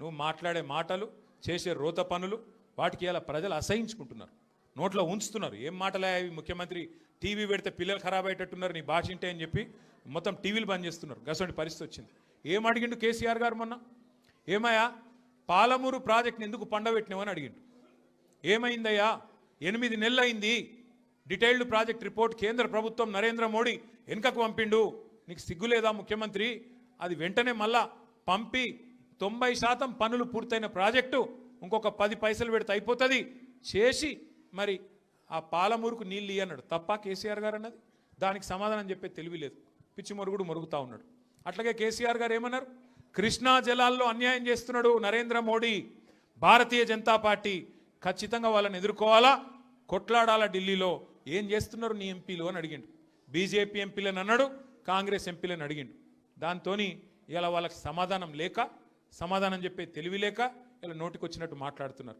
నువ్వు మాట్లాడే మాటలు చేసే రోత పనులు వాటికి ఇలా ప్రజలు అసహించుకుంటున్నారు. నోట్లో ఉంచుతున్నారు. ఏం మాటలే ముఖ్యమంత్రి టీవీ పెడితే పిల్లలు ఖరాబ్ అయ్యేటట్టున్నారు నీ భాష ఇంటే అని చెప్పి మొత్తం టీవీలు బంద్ చేస్తున్నారు. గసంటి పరిస్థితి వచ్చింది. ఏం అడిగిండు కేసీఆర్ గారు మొన్న? ఏమయ్యా? పాలమూరు ప్రాజెక్ట్ని ఎందుకు పండబెట్టినావని అడిగిండు. ఏమైందయ్యా? ఎనిమిది నెలలు అయింది డీటెయిల్డ్ ప్రాజెక్ట్ రిపోర్ట్ కేంద్ర ప్రభుత్వం నరేంద్ర మోడీ వెనుకకు పంపిండు. నీకు సిగ్గులేదా ముఖ్యమంత్రి? అది వెంటనే మళ్ళా పంపి తొంభై శాతం పనులు పూర్తయిన ప్రాజెక్టు ఇంకొక పది పైసలు పెడితే అయిపోతుంది. చేసి మరి ఆ పాలమూరుకు నీళ్ళు ఇయ్యి అన్నాడు తప్ప కేసీఆర్ గారు అన్నది? దానికి సమాధానం చెప్పే తెలివి లేదు. పిచ్చి మొరుగుడు మొరుగుతా ఉన్నాడు. అట్లాగే కేసీఆర్ గారు ఏమన్నారు? కృష్ణా జలాల్లో అన్యాయం చేస్తున్నాడు నరేంద్ర మోడీ. భారతీయ జనతా పార్టీ ఖచ్చితంగా వాళ్ళని ఎదుర్కోవాలా? కొట్లాడాలా ఢిల్లీలో? ఏం చేస్తున్నారు నీ ఎంపీలు అని అడిగిండు. బీజేపీ ఎంపీలని అన్నాడు కాంగ్రెస్ ఎంపీలను అడిగిండు. దాంతో ఇలా వాళ్ళకి సమాధానం లేక సమాధానం చెప్పే తెలివి లేక ఇలా నోటికొచ్చినట్టు మాట్లాడుతున్నారు.